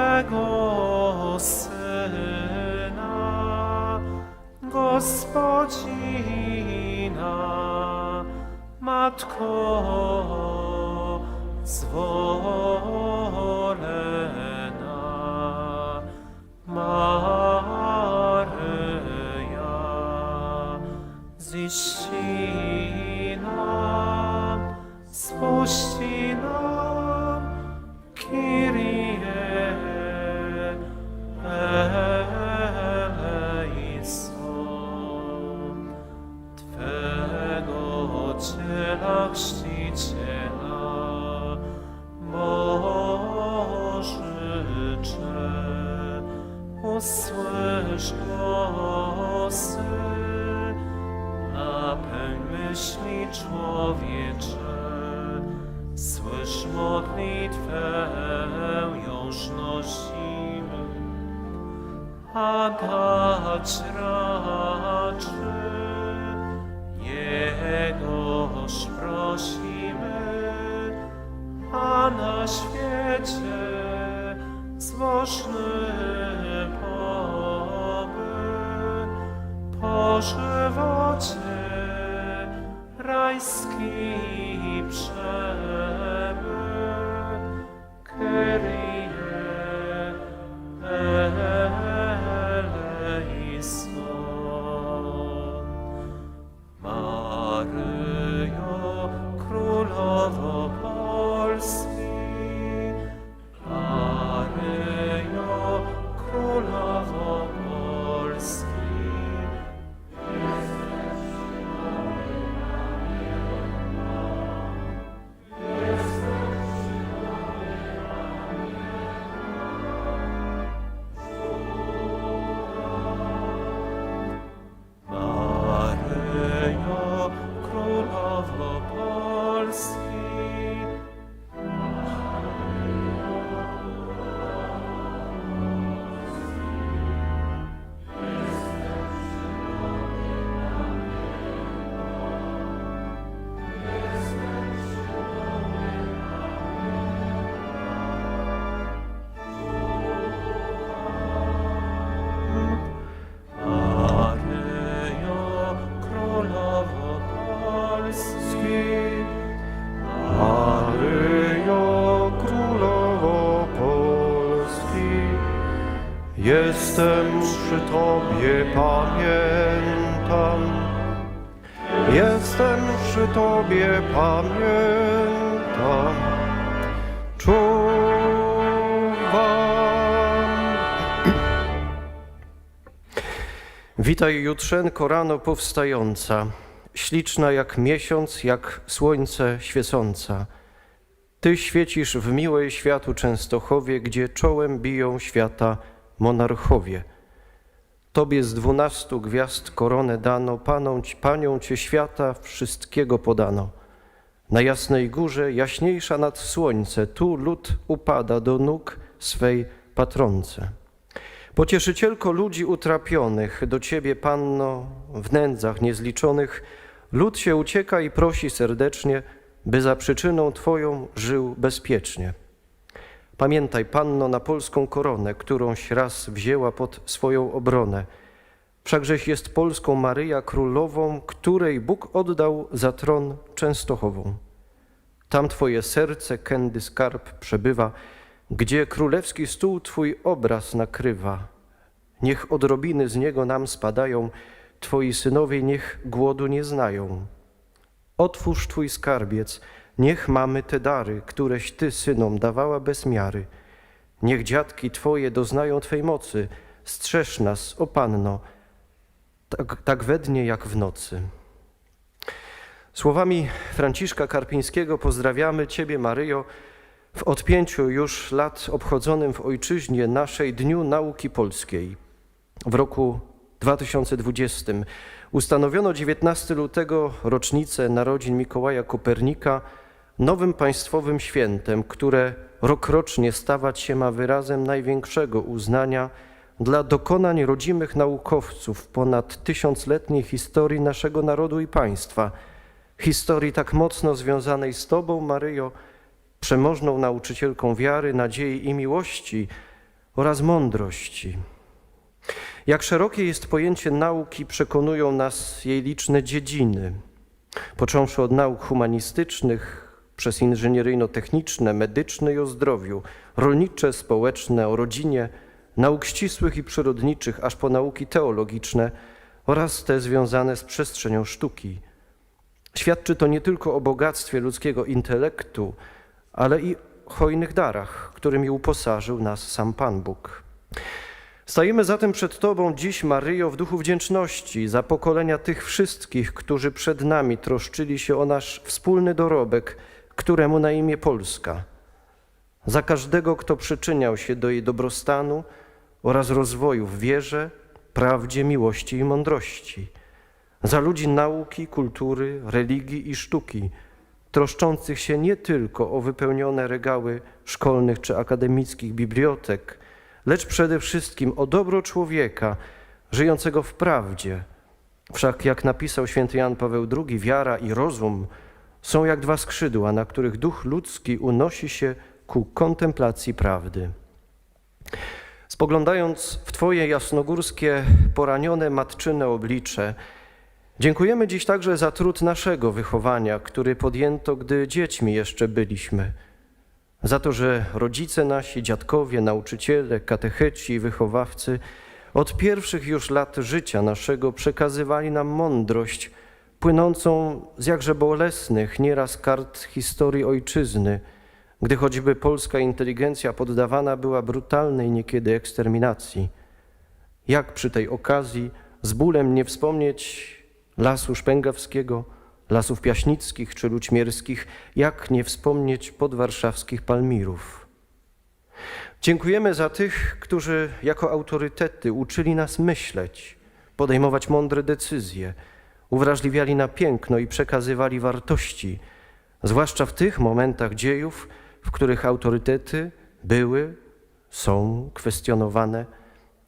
Twego Syna, Gospodzina, Matko zwolena, Maryja z Iścina, spuści nas. 제 낚시 제 낚시 po żywocie rajski przebyt. Przy Tobie, pamiętam. Jestem przy Tobie, pamiętam. Czuwam. Witaj jutrzenko rano powstająca, śliczna jak miesiąc, jak słońce świecąca. Ty świecisz w miłej światu Częstochowie, gdzie czołem biją świata monarchowie. Tobie z dwunastu gwiazd koronę dano, paną, panią Cię świata wszystkiego podano. Na jasnej górze, jaśniejsza nad słońce, tu lud upada do nóg swej patronce. Pocieszycielko ludzi utrapionych, do Ciebie, Panno, w nędzach niezliczonych, lud się ucieka i prosi serdecznie, by za przyczyną Twoją żył bezpiecznie. Pamiętaj, Panno, na polską koronę, którąś raz wzięła pod swoją obronę. Wszakżeś jest polską Maryja Królową, której Bóg oddał za tron Częstochową. Tam Twoje serce, kędy skarb przebywa, gdzie królewski stół Twój obraz nakrywa. Niech odrobiny z niego nam spadają, Twoi synowie niech głodu nie znają. Otwórz Twój skarbiec, niech mamy te dary, któreś Ty synom dawała bez miary. Niech dziadki Twoje doznają Twej mocy, strzeż nas, o Panno, tak, tak we dnie jak w nocy. Słowami Franciszka Karpińskiego pozdrawiamy Ciebie, Maryjo, w odpięciu już lat obchodzonym w ojczyźnie naszej Dniu Nauki Polskiej. W roku 2020 ustanowiono 19 lutego rocznicę narodzin Mikołaja Kopernika nowym państwowym świętem, które rokrocznie stawać się ma wyrazem największego uznania dla dokonań rodzimych naukowców ponad tysiącletniej historii naszego narodu i państwa, historii tak mocno związanej z Tobą, Maryjo, przemożną nauczycielką wiary, nadziei i miłości oraz mądrości. Jak szerokie jest pojęcie nauki, przekonują nas jej liczne dziedziny. Począwszy od nauk humanistycznych, przez inżynieryjno-techniczne, medyczne i o zdrowiu, rolnicze, społeczne, o rodzinie, nauk ścisłych i przyrodniczych, aż po nauki teologiczne oraz te związane z przestrzenią sztuki. Świadczy to nie tylko o bogactwie ludzkiego intelektu, ale i hojnych darach, którymi uposażył nas sam Pan Bóg. Stajemy zatem przed Tobą dziś, Maryjo, w duchu wdzięczności za pokolenia tych wszystkich, którzy przed nami troszczyli się o nasz wspólny dorobek, któremu na imię Polska. Za każdego, kto przyczyniał się do jej dobrostanu oraz rozwoju w wierze, prawdzie, miłości i mądrości. Za ludzi nauki, kultury, religii i sztuki, troszczących się nie tylko o wypełnione regały szkolnych czy akademickich bibliotek, lecz przede wszystkim o dobro człowieka żyjącego w prawdzie. Wszak, jak napisał święty Jan Paweł II, wiara i rozum są jak dwa skrzydła, na których duch ludzki unosi się ku kontemplacji prawdy. Spoglądając w Twoje jasnogórskie, poranione matczyne oblicze, dziękujemy dziś także za trud naszego wychowania, który podjęto, gdy dziećmi jeszcze byliśmy. Za to, że rodzice nasi, dziadkowie, nauczyciele, katecheci i wychowawcy od pierwszych już lat życia naszego przekazywali nam mądrość płynącą z jakże bolesnych nieraz kart historii ojczyzny, gdy choćby polska inteligencja poddawana była brutalnej niekiedy eksterminacji. Jak przy tej okazji z bólem nie wspomnieć lasu szpęgawskiego, lasów piaśnickich czy lućmierskich, jak nie wspomnieć podwarszawskich palmirów. Dziękujemy za tych, którzy jako autorytety uczyli nas myśleć, podejmować mądre decyzje, uwrażliwiali na piękno i przekazywali wartości, zwłaszcza w tych momentach dziejów, w których autorytety były, są kwestionowane,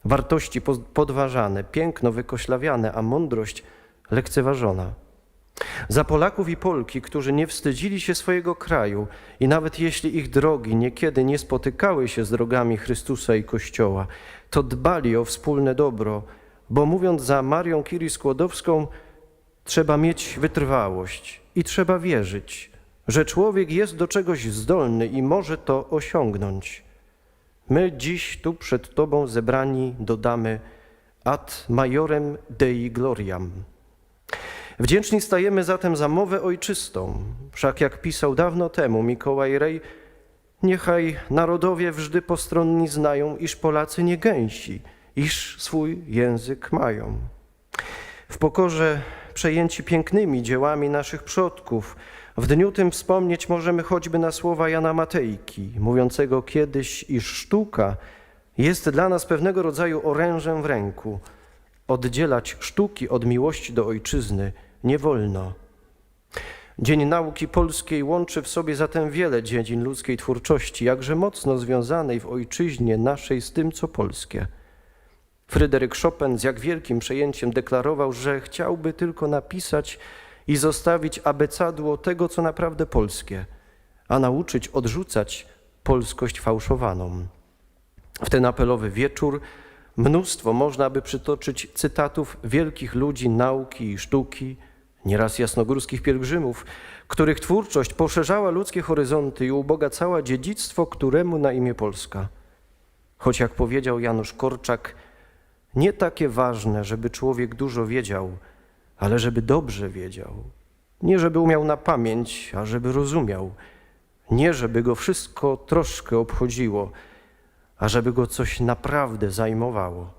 wartości po- podważane, piękno wykoślawiane, a mądrość lekceważona. Za Polaków i Polki, którzy nie wstydzili się swojego kraju i nawet jeśli ich drogi niekiedy nie spotykały się z drogami Chrystusa i Kościoła, to dbali o wspólne dobro, bo mówiąc za Marią Curie Skłodowską, trzeba mieć wytrwałość i trzeba wierzyć, że człowiek jest do czegoś zdolny i może to osiągnąć. My dziś tu przed Tobą zebrani dodamy ad majorem Dei gloriam. Wdzięczni stajemy zatem za mowę ojczystą, wszak jak pisał dawno temu Mikołaj Rej, niechaj narodowie wżdy postronni znają, iż Polacy nie gęsi, iż swój język mają. W pokorze przejęci pięknymi dziełami naszych przodków, w dniu tym wspomnieć możemy choćby na słowa Jana Matejki, mówiącego kiedyś, iż sztuka jest dla nas pewnego rodzaju orężem w ręku. Oddzielać sztuki od miłości do ojczyzny nie wolno. Dzień Nauki Polskiej łączy w sobie zatem wiele dziedzin ludzkiej twórczości, jakże mocno związanej w ojczyźnie naszej z tym, co polskie. Fryderyk Chopin z jak wielkim przejęciem deklarował, że chciałby tylko napisać i zostawić abecadło tego, co naprawdę polskie, a nauczyć odrzucać polskość fałszowaną. W ten apelowy wieczór mnóstwo można by przytoczyć cytatów wielkich ludzi nauki i sztuki, nieraz jasnogórskich pielgrzymów, których twórczość poszerzała ludzkie horyzonty i ubogacała dziedzictwo, któremu na imię Polska. Choć jak powiedział Janusz Korczak, nie takie ważne, żeby człowiek dużo wiedział, ale żeby dobrze wiedział. Nie żeby umiał na pamięć, a żeby rozumiał. Nie żeby go wszystko troszkę obchodziło, a żeby go coś naprawdę zajmowało.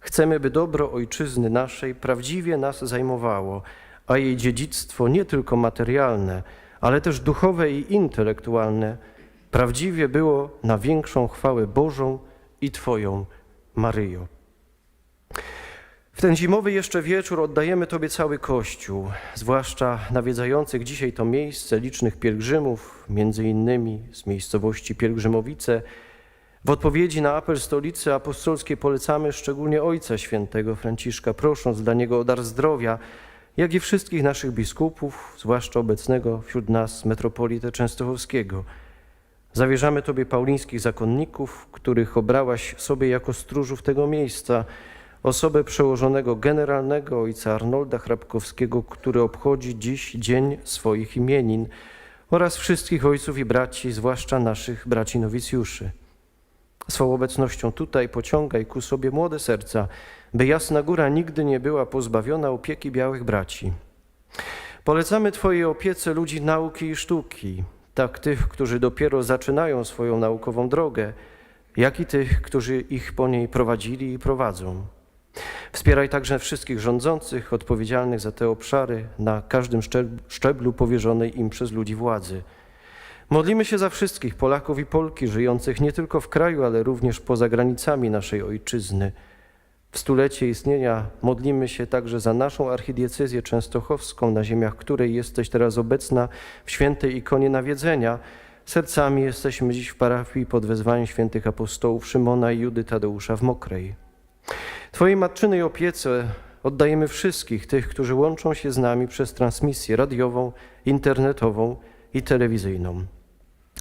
Chcemy, by dobro ojczyzny naszej prawdziwie nas zajmowało, a jej dziedzictwo nie tylko materialne, ale też duchowe i intelektualne prawdziwie było na większą chwałę Bożą i Twoją, Maryjo. W ten zimowy jeszcze wieczór oddajemy Tobie cały Kościół, zwłaszcza nawiedzających dzisiaj to miejsce licznych pielgrzymów, między innymi z miejscowości Pielgrzymowice. W odpowiedzi na apel Stolicy Apostolskiej polecamy szczególnie Ojca Świętego Franciszka, prosząc dla niego o dar zdrowia, jak i wszystkich naszych biskupów, zwłaszcza obecnego wśród nas metropolitę Częstochowskiego. Zawierzamy Tobie paulińskich zakonników, których obrałaś sobie jako stróżów tego miejsca, osobę przełożonego generalnego ojca Arnolda Hrabkowskiego, który obchodzi dziś dzień swoich imienin oraz wszystkich ojców i braci, zwłaszcza naszych braci nowicjuszy. Swą obecnością tutaj pociągaj ku sobie młode serca, by Jasna Góra nigdy nie była pozbawiona opieki białych braci. Polecamy Twojej opiece ludzi nauki i sztuki, tak tych, którzy dopiero zaczynają swoją naukową drogę, jak i tych, którzy ich po niej prowadzili i prowadzą. Wspieraj także wszystkich rządzących odpowiedzialnych za te obszary na każdym szczeb- szczeblu powierzonej im przez ludzi władzy. Modlimy się za wszystkich Polaków i Polki żyjących nie tylko w kraju, ale również poza granicami naszej ojczyzny. W stulecie istnienia modlimy się także za naszą archidiecezję częstochowską, na ziemiach której jesteś teraz obecna w świętej ikonie nawiedzenia. Sercami jesteśmy dziś w parafii pod wezwaniem świętych apostołów Szymona i Judy Tadeusza w Mokrej. Twojej matczynej opiece oddajemy wszystkich tych, którzy łączą się z nami przez transmisję radiową, internetową i telewizyjną.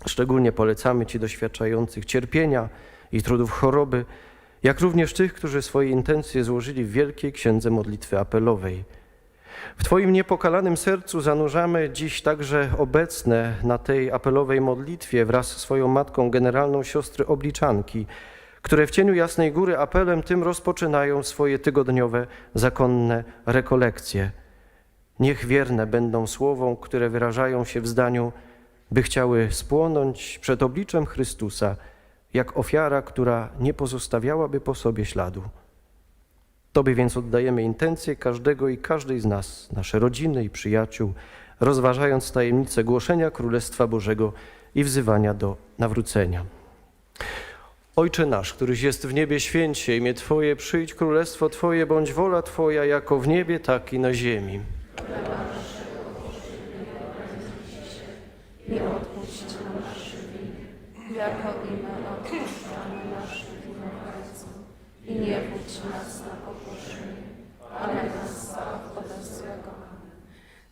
Szczególnie polecamy Ci doświadczających cierpienia i trudów choroby, jak również tych, którzy swoje intencje złożyli w Wielkiej Księdze Modlitwy Apelowej. W Twoim niepokalanym sercu zanurzamy dziś także obecne na tej apelowej modlitwie wraz z swoją matką generalną siostry obliczanki, które w cieniu Jasnej Góry apelem tym rozpoczynają swoje tygodniowe, zakonne rekolekcje. Niech wierne będą słowom, które wyrażają się w zdaniu, by chciały spłonąć przed obliczem Chrystusa, jak ofiara, która nie pozostawiałaby po sobie śladu. Tobie więc oddajemy intencje każdego i każdej z nas, nasze rodziny i przyjaciół, rozważając tajemnicę głoszenia Królestwa Bożego i wzywania do nawrócenia. Ojcze nasz, któryś jest w niebie, święć się imię Twoje, przyjdź królestwo Twoje, bądź wola Twoja, jako w niebie, tak i na ziemi. i odpuść nam nasze winy, jako i my odpuszczamy naszym winowajcom. I nie wódź nas na pokuszenie, ale nas zbaw ode złego.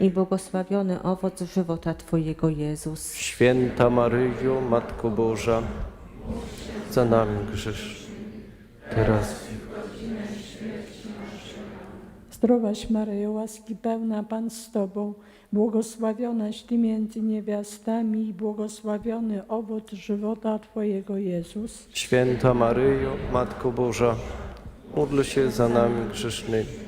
i błogosławiony owoc żywota Twojego Jezus. Święta Maryjo, Matko Boża, za nami grzesz, teraz Zdrowaś Maryjo, łaski pełna Pan z Tobą, błogosławionaś Ty między niewiastami i błogosławiony owoc żywota Twojego Jezus. Święta Maryjo, Matko Boża, módl się za nami grzesznymi,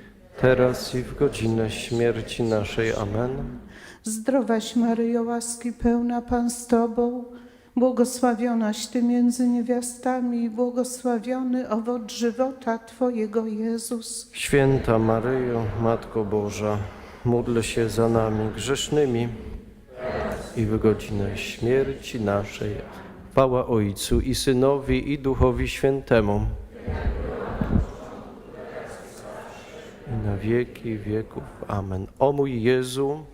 teraz i w godzinę śmierci naszej. Amen. Zdrowaś Maryjo, łaski pełna Pan z Tobą, błogosławionaś Ty między niewiastami i błogosławiony owoc żywota Twojego Jezus. Święta Maryjo, Matko Boża, módl się za nami grzesznymi i w godzinę śmierci naszej. Chwała Ojcu i Synowi i Duchowi Świętemu. Na wieki wieków. Amen. O mój Jezu,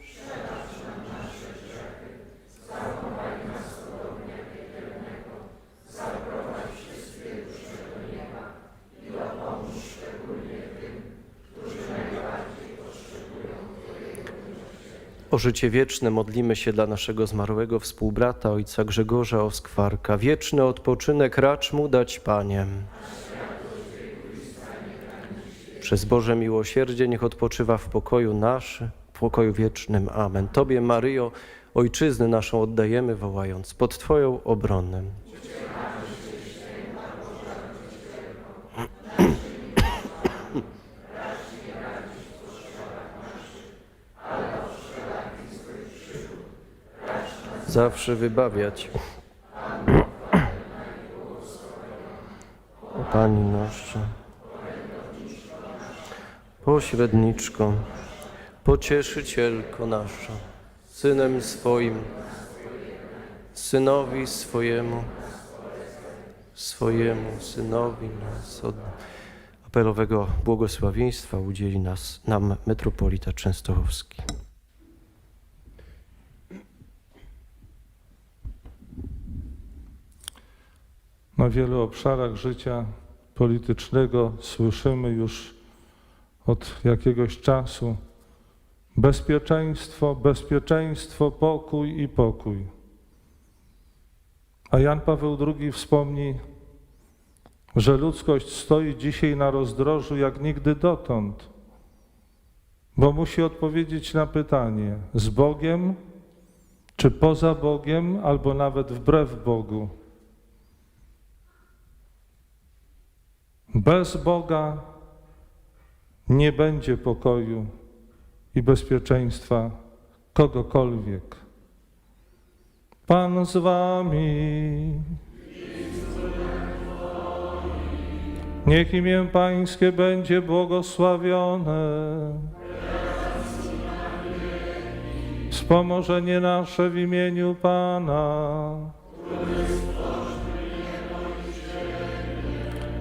O życie wieczne modlimy się dla naszego zmarłego współbrata, ojca Grzegorza Oskwarka. Wieczny odpoczynek racz mu dać, Panie. Przez Boże miłosierdzie niech odpoczywa w pokoju naszy, w pokoju wiecznym. Amen. Tobie, Maryjo, Ojczyznę naszą oddajemy, wołając pod Twoją obronę. zawsze wybawiać. Pani nasza, pośredniczko, pocieszycielko nasza, Synem swoim, Synowi swojemu, swojemu Synowi nas od apelowego błogosławieństwa udzieli nas, nam metropolita częstochowski. Na wielu obszarach życia politycznego słyszymy już od jakiegoś czasu bezpieczeństwo, bezpieczeństwo, pokój i pokój. A Jan Paweł II wspomni, że ludzkość stoi dzisiaj na rozdrożu jak nigdy dotąd, bo musi odpowiedzieć na pytanie: z Bogiem, czy poza Bogiem, albo nawet wbrew Bogu. Bez Boga nie będzie pokoju i bezpieczeństwa kogokolwiek. Pan z wami. Niech imię Pańskie będzie błogosławione. Wspomożenie nasze w imieniu Pana.